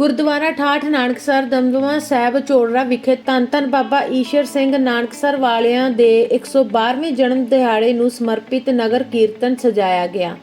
ਗੁਰਦੁਆਰਾ ਠਾਠ ਨਾਨਕਸਰ ਦਮਦਮਾ ਸਾਹਿਬ ਚੋੜਰਾ ਵਿਖੇ ਧੰਨ ਧੰਨ ਬਾਬਾ ਈਸ਼ਰ ਸਿੰਘ ਨਾਨਕਸਰ ਵਾਲਿਆਂ ਦੇ 112ਵੇਂ ਜਨਮ ਦਿਹਾੜੇ ਨੂੰ ਸਮਰਪਿਤ ਨਗਰ ਕੀਰਤਨ ਸਜਾਇਆ ਗਿਆ।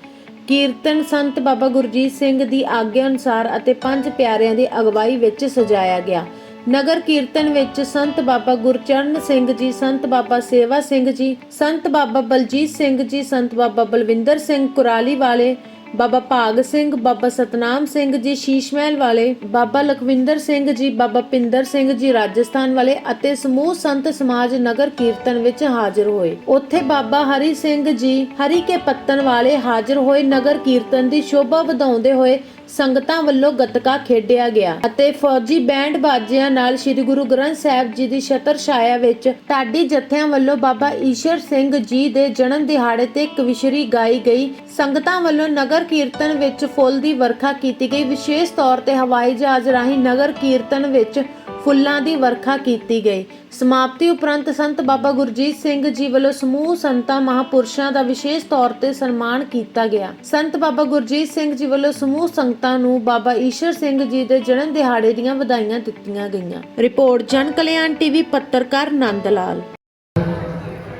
ਕੀਰਤਨ ਸੰਤ ਬਾਬਾ ਗੁਰਜੀਤ ਸਿੰਘ ਦੀ ਆਗਿਆ ਅਨੁਸਾਰ ਅਤੇ ਪੰਜ ਪਿਆਰਿਆਂ ਦੀ ਅਗਵਾਈ ਵਿੱਚ ਸਜਾਇਆ ਗਿਆ। ਨਗਰ ਕੀਰਤਨ ਵਿੱਚ ਸੰਤ ਬਾਬਾ ਗੁਰਚਰਨ ਸਿੰਘ ਜੀ, ਸੰਤ ਬਾਬਾ ਸੇਵਾ ਸਿੰਘ ਜੀ, ਸੰਤ ਬਾਬਾ ਬਲਜੀਤ ਸਿੰਘ ਜੀ, ਸੰਤ ਬਾਬਾ ਬਲਵਿੰਦਰ ਸਿੰਘ ਕੁਰਾਲੀ ਵਾਲੇ ਬਾਬਾ ਭਾਗ ਸਿੰਘ, ਬਾਬਾ ਸਤਨਾਮ ਸਿੰਘ ਜੀ ਸ਼ੀਸ਼ਮਹਿਲ ਵਾਲੇ, ਬਾਬਾ ਲਖਵਿੰਦਰ ਸਿੰਘ ਜੀ, ਬਾਬਾ ਪਿੰਦਰ ਸਿੰਘ ਜੀ ਰਾਜਸਥਾਨ ਵਾਲੇ ਅਤੇ ਸਮੂਹ ਸੰਤ ਸਮਾਜ ਨਗਰ ਕੀਰਤਨ ਵਿੱਚ ਹਾਜ਼ਰ ਹੋਏ। ਉੱਥੇ ਬਾਬਾ ਹਰੀ ਸਿੰਘ ਜੀ, ਹਰੀ ਕੇ ਪੱਤਨ ਵਾਲੇ ਹਾਜ਼ਰ ਹੋਏ ਨਗਰ ਕੀਰਤਨ ਦੀ ਸ਼ੋਭਾ ਵਧਾਉਂਦੇ ਹੋਏ ਸੰਗਤਾਂ ਵੱਲੋਂ ਗੱਤਕਾ ਖੇਡਿਆ ਗਿਆ ਅਤੇ ਫੌਜੀ ਬੈਂਡ ਬਾਜਿਆਂ ਨਾਲ ਸ੍ਰੀ ਗੁਰੂ ਗ੍ਰੰਥ ਸਾਹਿਬ ਜੀ ਦੀ ਛਤਰ ਛਾਇਆ ਵਿੱਚ ਢਾਡੀ ਜਥਿਆਂ ਵੱਲੋਂ ਬਾਬਾ ਈਸ਼ਰ ਸਿੰਘ ਜੀ ਦੇ ਜਨਮ ਦਿਹਾੜੇ ਤੇ ਕਵਿਸ਼ਰੀ ਗਾਈ ਗਈ। ਸੰਗਤਾਂ ਵੱਲੋਂ ਨਗਰ ਕੀਰਤਨ ਵਿੱਚ ਫੁੱਲ ਦੀ ਵਰਖਾ ਕੀਤੀ ਗਈ। ਵਿਸ਼ੇਸ਼ ਤੌਰ ਤੇ ਹਵਾਈ ਜਹਾਜ਼ ਰਾਹੀਂ ਨਗਰ ਕੀਰਤਨ ਵਿੱਚ ਫੁੱਲਾਂ ਦੀ ਵਰਖਾ ਕੀਤੀ ਗਈ। ਸਮਾਪਤੀ ਉਪਰੰਤ ਸੰਤ ਬਾਬਾ ਗੁਰਜੀਤ ਸਿੰਘ ਜੀ ਵੱਲੋਂ ਸਮੂਹ ਸੰਤਾਂ ਮਹਾਪੁਰਸ਼ਾਂ ਦਾ ਵਿਸ਼ੇਸ਼ ਤੌਰ ਤੇ ਸਨਮਾਨ ਕੀਤਾ ਗਿਆ। ਸੰਤ ਬਾਬਾ ਗੁਰਜੀਤ ਸਿੰਘ ਜੀ ਵੱਲੋਂ ਸਮੂਹ ਸੰਗਤਾਂ ਨੂੰ ਬਾਬਾ ਈਸ਼ਰ ਸਿੰਘ ਜੀ ਦੇ ਜਨਮ ਦਿਹਾੜੇ ਦੀਆਂ ਵਧਾਈਆਂ ਦਿੱਤੀਆਂ ਗਈਆਂ। ਰਿਪੋਰਟ ਜਨ ਕਲਿਆਣ ਟੀਵੀ, ਪੱਤਰਕਾਰ ਨੰਦ ਲਾਲ।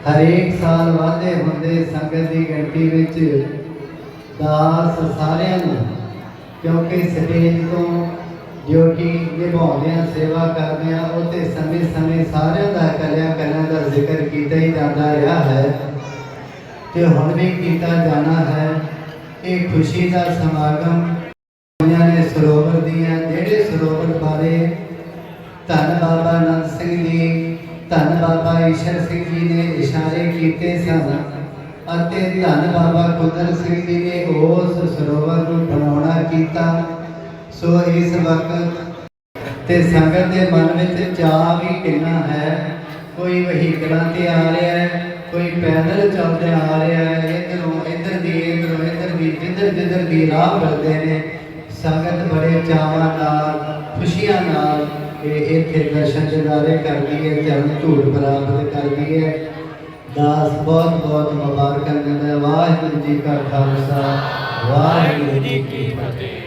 ਹਰੇਕ ਸਾਲ ਵਾਧੇ ਹੁੰਦੇ ਸੰਗਤ ਦੀ ਗਿਣਤੀ ਵਿੱਚ ਦਾਸ ਸਾਰਿਆਂ ਨੂੰ, ਕਿਉਂਕਿ ਸਟੇਜ ਤੋਂ ਡਿਊਟੀ ਨਿਭਾਉਂਦੇ ਆ ਸੇਵਾ ਕਰਦੇ ਆ ਉੱਥੇ ਸਮੇਂ-ਸਮੇਂ ਸਾਰਿਆਂ ਦਾ ਕਲਿਆ ਕਲਿਆ ਦਾ ਜ਼ਿਕਰ ਕੀਤਾ ਹੀ ਜਾਂਦਾ ਰਿਹਾ ਹੈ। ਤੇ ਹੁਣ ਵੀ ਕੀਤਾ ਜਾਣਾ ਹੈ ਇਹ ਖੁਸ਼ੀ ਦਾ ਸਮਾਗਮ ਉਹਨਾਂ ਨੇ ਸਰੋਵਰ ਦੀਆਂ, ਜਿਹੜੇ ਸਰੋਵਰ ਬਾਰੇ ਧੰਨ ਬਾਬਾ ਆਨੰਦ ਸਿੰਘ ਜੀ, ਧੰਨ ਬਾਬਾ ਈਸ਼ਰ ਸਿੰਘ ਜੀ ਨੇ ਇਸ਼ਾਰੇ ਕੀਤੇ ਸਨ ਅਤੇ ਧੰਨ ਬਾਬਾ ਕੁੰਦਰ ਸਿੰਘ ਜੀ ਨੇ ਉਸ ਸਰੋਵਰ ਨੂੰ ਬਣਾਉਣਾ ਕੀਤਾ। ਸੋ ਇਸ ਵਕਤ ਤੇ ਸੰਗਤ ਦੇ ਮਨ ਵਿੱਚ ਚਾਹ ਵੀ ਕਿੰਨਾ ਹੈ। ਕੋਈ ਵਹੀਕਲਾਂ ਤੇ ਆ ਰਿਹਾ ਹੈ, ਕੋਈ ਪੈਦਲ ਚੱਲਦੇ ਆ ਰਿਹਾ ਹੈ। ਇਧਰੋਂ ਇਧਰ ਦੀ, ਇਧਰੋਂ ਇਧਰ ਦੀ, ਜਿੱਧਰ ਜਿੱਧਰ ਦੀ ਰਾਹ ਫਿਰਦੇ ਨੇ, ਸੰਗਤ ਬੜੇ ਚਾਵਾਂ ਨਾਲ, ਖੁਸ਼ੀਆਂ ਨਾਲ ਇਹ ਇੱਥੇ ਦਰਸ਼ਨ ਦਿਦਾਰੇ ਕਰਦੀ ਹੈ ਚਰਨ ਧੂੜ ਪ੍ਰਾਪਤ ਕਰਦੀ ਹੈ। ਦਾਸ ਬਹੁਤ ਬਹੁਤ ਮੁਬਾਰਕਾਂ ਦਿੰਦਾ ਹੈ। ਵਾਹਿਗੁਰੂ ਜੀ ਕਾ ਖਾਲਸਾ, ਵਾਹਿਗੁਰੂ ਜੀ ਕੀ ਫਤਿਹ।